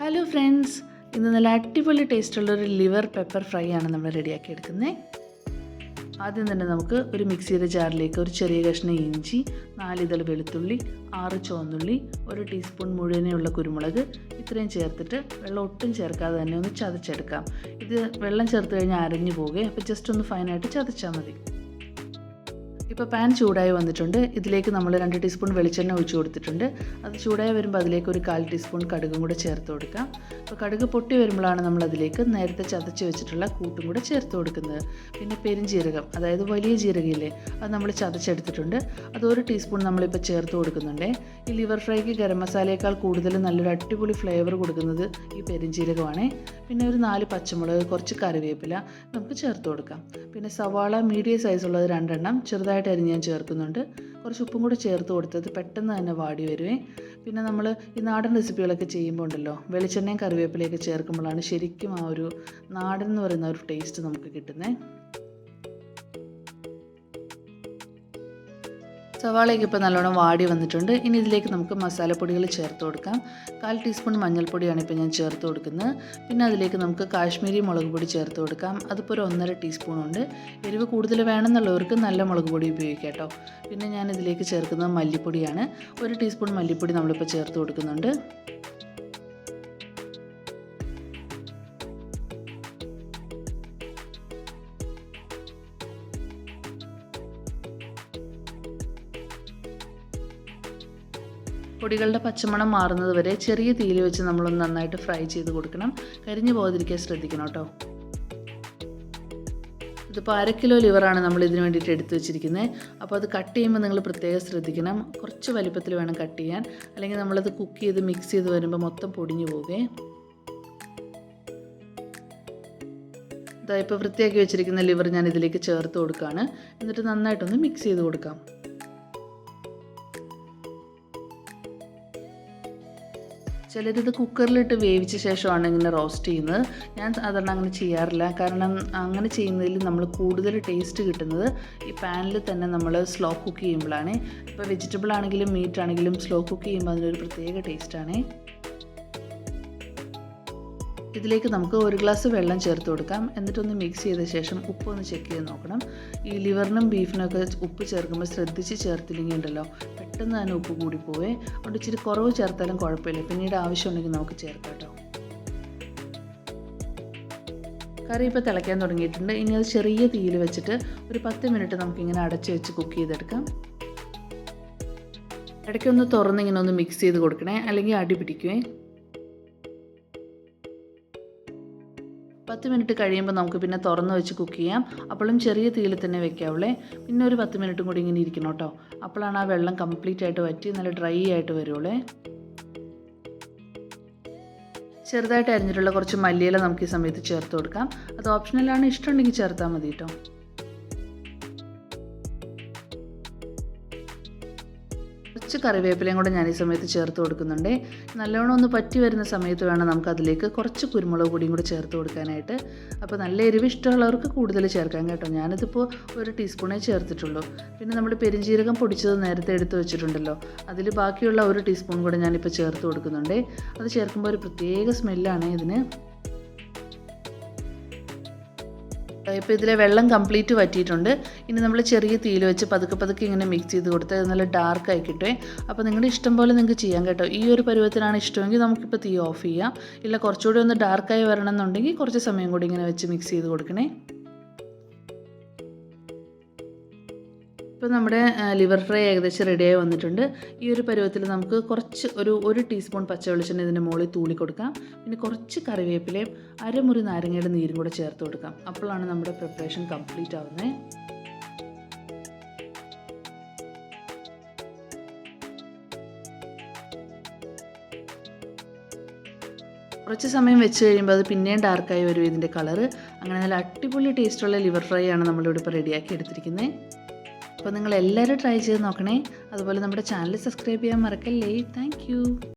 Hello friends ഇന്ന് നല്ല അടിപൊളി ടേസ്റ്റുള്ള ഒരു ലിവർ പെപ്പർ ഫ്രൈ ആണ് നമ്മൾ റെഡിയാക്കി എടുക്കുന്നത് ആദ്യം തന്നെ നമുക്ക് ഒരു മിക്സിയുടെ ജാറിലേക്ക് ഒരു ചെറിയ കഷ്ണം ഇഞ്ചി നാല് നാലിതൾ വെളുത്തുള്ളി ആറ് ചുവന്നുള്ളി ഒരു ടീസ്പൂൺ മുഴുവനെയുള്ള കുരുമുളക് ഇത്രയും ചേർത്തിട്ട് വെള്ളം ഒട്ടും ചേർക്കാതെ തന്നെ ഒന്ന് ചതച്ചെടുക്കാം. ഇത് വെള്ളം ചേർത്ത് കഴിഞ്ഞാൽ അരഞ്ഞു പോകുകയും അപ്പോൾ ജസ്റ്റ് ഒന്ന് ഫൈനായിട്ട് ചതച്ചാൽ മതി. ഇപ്പോൾ പാൻ ചൂടായി വന്നിട്ടുണ്ട്. ഇതിലേക്ക് നമ്മൾ രണ്ട് ടീസ്പൂൺ വെളിച്ചെണ്ണ ഒഴിച്ചു കൊടുത്തിട്ടുണ്ട്. അത് ചൂടായി വരുമ്പോൾ അതിലേക്ക് ഒരു കാൽ ടീസ്പൂൺ കടുകും കൂടെ ചേർത്ത് കൊടുക്കാം. അപ്പോൾ കടുക് പൊട്ടി വരുമ്പോഴാണ് നമ്മൾ അതിലേക്ക് നേരത്തെ ചതച്ച് വെച്ചിട്ടുള്ള കൂട്ടും കൂടെ ചേർത്ത് കൊടുക്കുന്നത്. പിന്നെ പെരുംജീരകം അതായത് വലിയ ജീരകയില്ലേ അത് നമ്മൾ ചതച്ചെടുത്തിട്ടുണ്ട്. അത് ഒരു ടീസ്പൂൺ നമ്മളിപ്പോൾ ചേർത്ത് കൊടുക്കുന്നുണ്ട്. ഈ ലിവർ ഫ്രൈക്ക് ഗരം മസാലയേക്കാൾ കൂടുതൽ നല്ലൊരു അടിപൊളി ഫ്ലേവർ കൊടുക്കുന്നത് ഈ പെരുംജീരകമാണ് പിന്നെ ഒരു നാല് പച്ചമുളക് കുറച്ച് കറിവേപ്പില നമുക്ക് ചേർത്ത് കൊടുക്കാം. പിന്നെ സവാള മീഡിയം സൈസുള്ളത് രണ്ടെണ്ണം ചെറുതായിട്ട് അരിഞ്ഞ് ഞാൻ ചേർക്കുന്നുണ്ട്. കുറച്ച് ഉപ്പും കൂടെ ചേർത്ത് കൊടുത്തത് പെട്ടെന്ന് തന്നെ വാടി വരുവേ. പിന്നെ നമ്മൾ ഈ നാടൻ റെസിപ്പികളൊക്കെ ചെയ്യുമ്പോൾ ഉണ്ടല്ലോ വെളിച്ചെണ്ണയും കറിവേപ്പിലയൊക്കെ ചേർക്കുമ്പോഴാണ് ശരിക്കും ആ ഒരു നാടൻ എന്ന് പറയുന്ന ഒരു ടേസ്റ്റ് നമുക്ക് കിട്ടുന്നത് സവാളയൊക്കെ ഇപ്പോൾ നല്ലോണം വാടി വന്നിട്ടുണ്ട്. ഇനി ഇതിലേക്ക് നമുക്ക് മസാലപ്പൊടികൾ ചേർത്ത് കൊടുക്കാം. കാൽ ടീസ്പൂൺ മഞ്ഞൾപ്പൊടിയാണ് ഇപ്പോൾ ഞാൻ ചേർത്ത് കൊടുക്കുന്നത്. പിന്നെ അതിലേക്ക് നമുക്ക് കാശ്മീരി മുളക് പൊടി ചേർത്ത് കൊടുക്കാം. അതിപ്പോൾ ഒരു ഒന്നര ടീസ്പൂൺ ഉണ്ട്. എരിവ് കൂടുതൽ വേണമെന്നുള്ളവർക്ക് നല്ല മുളക് പൊടി ഉപയോഗിക്കാം കേട്ടോ. പിന്നെ ഞാൻ ഇതിലേക്ക് ചേർക്കുന്നത് മല്ലിപ്പൊടിയാണ്. ഒരു ടീസ്പൂൺ മല്ലിപ്പൊടി നമ്മളിപ്പോൾ ചേർത്ത് കൊടുക്കുന്നുണ്ട്. പൊടികളുടെ പച്ചമണം മാറുന്നത് വരെ ചെറിയ തീയിൽ വെച്ച് നമ്മളൊന്ന് നന്നായിട്ട് ഫ്രൈ ചെയ്ത് കൊടുക്കണം. കരിഞ്ഞു പോകാതിരിക്കാൻ ശ്രദ്ധിക്കണം കേട്ടോ. ഇതിപ്പോൾ അര കിലോ ലിവറാണ് നമ്മൾ ഇതിന് വേണ്ടിയിട്ട് എടുത്തു വെച്ചിരിക്കുന്നത് അപ്പോൾ അത് കട്ട് ചെയ്യുമ്പോൾ നിങ്ങൾ പ്രത്യേകം ശ്രദ്ധിക്കണം. കുറച്ച് വലിപ്പത്തിൽ വേണം കട്ട് ചെയ്യാൻ. അല്ലെങ്കിൽ നമ്മളത് കുക്ക് ചെയ്ത് മിക്സ് ചെയ്ത് വരുമ്പോൾ മൊത്തം പൊടിഞ്ഞു പോകേ ഇതാ ഇപ്പോൾ വൃത്തിയാക്കി വെച്ചിരിക്കുന്ന ലിവർ ഞാൻ ഇതിലേക്ക് ചേർത്ത് കൊടുക്കുകയാണ് എന്നിട്ട് നന്നായിട്ടൊന്ന് മിക്സ് ചെയ്ത് കൊടുക്കാം. ചിലരിത് കുക്കറിലിട്ട് വേവിച്ച ശേഷമാണ് ഇങ്ങനെ റോസ്റ്റ് ചെയ്യുന്നത്. ഞാൻ സാധാരണ അങ്ങനെ ചെയ്യാറില്ല. കാരണം അങ്ങനെ ചെയ്യുന്നതിൽ നമ്മൾ കൂടുതൽ ടേസ്റ്റ് കിട്ടുന്നത് ഈ പാനിൽ തന്നെ നമ്മൾ സ്ലോ കുക്ക് ചെയ്യുമ്പോഴാണ്. ഇപ്പോൾ വെജിറ്റബിൾ ആണെങ്കിലും മീറ്റ് ആണെങ്കിലും സ്ലോ കുക്ക് ചെയ്യുമ്പോൾ അതിനൊരു പ്രത്യേക ടേസ്റ്റാണ് ഇതിലേക്ക് നമുക്ക് ഒരു ഗ്ലാസ് വെള്ളം ചേർത്ത് കൊടുക്കാം. എന്നിട്ടൊന്ന് മിക്സ് ചെയ്ത ശേഷം ഉപ്പ് ഒന്ന് ചെക്ക് ചെയ്ത് നോക്കണം. ഈ ലിവറിനും ബീഫിനൊക്കെ ഉപ്പ് ചേർക്കുമ്പോൾ ശ്രദ്ധിച്ച് ചേർത്തില്ലെങ്കിൽ ഉണ്ടല്ലോ പെട്ടെന്ന് തന്നെ ഉപ്പ് കൂടി പോവേ അതുകൊണ്ട് ഇച്ചിരി കുറവ് ചേർത്താലും കുഴപ്പമില്ല. പിന്നീട് ആവശ്യമുണ്ടെങ്കിൽ നമുക്ക് ചേർക്കാം കേട്ടോ. കറി ഇപ്പോൾ തിളയ്ക്കാൻ തുടങ്ങിയിട്ടുണ്ട്. ഇനി അത് ചെറിയ തീയിൽ വെച്ചിട്ട് ഒരു പത്ത് മിനിറ്റ് നമുക്കിങ്ങനെ അടച്ച് വെച്ച് കുക്ക് ചെയ്തെടുക്കാം. ഇടയ്ക്കൊന്ന് തുറന്ന് ഇങ്ങനെ ഒന്ന് മിക്സ് ചെയ്ത് കൊടുക്കണേ. അല്ലെങ്കിൽ അടി പിടിക്കുവേ. പത്ത് മിനിറ്റ് കഴിയുമ്പോൾ നമുക്ക് പിന്നെ തുറന്ന് വെച്ച് കുക്ക് ചെയ്യാം. അപ്പോഴും ചെറിയ തീയിൽ തന്നെ വെക്കാവുള്ളേ. പിന്നെ ഒരു പത്ത് മിനിറ്റും കൂടി ഇങ്ങനെ ഇരിക്കണം കേട്ടോ. അപ്പോഴാണ് ആ വെള്ളം കംപ്ലീറ്റ് ആയിട്ട് വറ്റി നല്ല ഡ്രൈ ആയിട്ട് വരുള്ളേ. ചെറുതായിട്ട് അരിഞ്ഞിട്ടുള്ള കുറച്ച് മല്ലിയില നമുക്ക് ഈ സമയത്ത് ചേർത്ത് കൊടുക്കാം. അത് ഓപ്ഷനലാണ് ഇഷ്ടമുണ്ടെങ്കിൽ ചേർത്താൽ മതി കേട്ടോ. കുറച്ച് കറിവേപ്പിലയും കൂടെ ഞാൻ ഈ സമയത്ത് ചേർത്ത് കൊടുക്കുന്നുണ്ട്. നല്ലോണം ഒന്ന് പറ്റി വരുന്ന സമയത്ത് വേണം നമുക്ക് അതിലേക്ക് കുറച്ച് കുരുമുളക് പൊടിയും കൂടി ചേർത്ത് കൊടുക്കാനായിട്ട്. അപ്പോൾ നല്ല എരിവ് ഇഷ്ടമുള്ളവർക്ക് കൂടുതൽ ചേർക്കാം കേട്ടോ. ഞാനിതിപ്പോൾ ഒരു ടീസ്പൂണേ ചേർത്തിട്ടുള്ളൂ. പിന്നെ നമ്മൾ പെരിഞ്ജീരകം പൊടിച്ചത് നേരത്തെ എടുത്ത് വെച്ചിട്ടുണ്ടല്ലോ. അതിൽ ബാക്കിയുള്ള ഒരു ടീസ്പൂൺ കൂടെ ഞാനിപ്പോൾ ചേർത്ത് കൊടുക്കുന്നുണ്ട്. അത് ചേർക്കുമ്പോൾ ഒരു പ്രത്യേക സ്മെല്ലാണ് ഇതിന്. ഇപ്പോൾ ഇതിലെ വെള്ളം കംപ്ലീറ്റ് വറ്റിയിട്ടുണ്ട്. ഇനി നമ്മൾ ചെറിയ തീയിൽ വെച്ച് പതുക്കെ പതുക്കെ ഇങ്ങനെ മിക്സ് ചെയ്ത് കൊടുത്ത് നല്ല ഡാർക്ക് ആയി കിട്ടുമേ അപ്പോൾ നിങ്ങളുടെ ഇഷ്ടം പോലെ നിങ്ങൾക്ക് ചെയ്യാം കേട്ടോ. ഈ ഒരു പരുവത്തിനാണ് ഇഷ്ടമെങ്കിൽ നമുക്കിപ്പോൾ തീ ഓഫ് ചെയ്യാം. ഇല്ല കുറച്ചുകൂടി ഒന്ന് ഡാർക്കായി വരണം എന്നുണ്ടെങ്കിൽ കുറച്ച് സമയം കൂടി ഇങ്ങനെ വെച്ച് മിക്സ് ചെയ്ത് കൊടുക്കണേ. ഇപ്പോൾ നമ്മുടെ ലിവർ ഫ്രൈ ഏകദേശം റെഡിയായി വന്നിട്ടുണ്ട്. ഈ ഒരു പരുവത്തിൽ നമുക്ക് കുറച്ച് ഒരു ഒരു ടീസ്പൂൺ പച്ച വെളിച്ചെണ്ണ ഇതിന്റെ മുകളിൽ തൂളി കൊടുക്കാം. പിന്നെ കുറച്ച് കറിവേപ്പിലയും അരമുറി നാരങ്ങയുടെ നീരും കൂടെ ചേർത്ത് കൊടുക്കാം. അപ്പോഴാണ് നമ്മുടെ പ്രിപ്പറേഷൻ കംപ്ലീറ്റ് ആവുന്നത് കുറച്ച് സമയം വെച്ച് കഴിയുമ്പോൾ അത് പിന്നെയും ഡാർക്കായി വരും ഇതിന്റെ കളറ് അങ്ങനെ നല്ല അടിപൊളി ടേസ്റ്റുള്ള ലിവർ ഫ്രൈ ആണ് നമ്മളിവിടെ ഇപ്പോൾ റെഡിയാക്കി എടുത്തിരിക്കുന്നത് അപ്പോൾ നിങ്ങൾ എല്ലാവരും ട്രൈ ചെയ്ത് നോക്കണേ. അതുപോലെ നമ്മുടെ ചാനൽ സബ്സ്ക്രൈബ് ചെയ്യാൻ മറക്കല്ലേ. താങ്ക്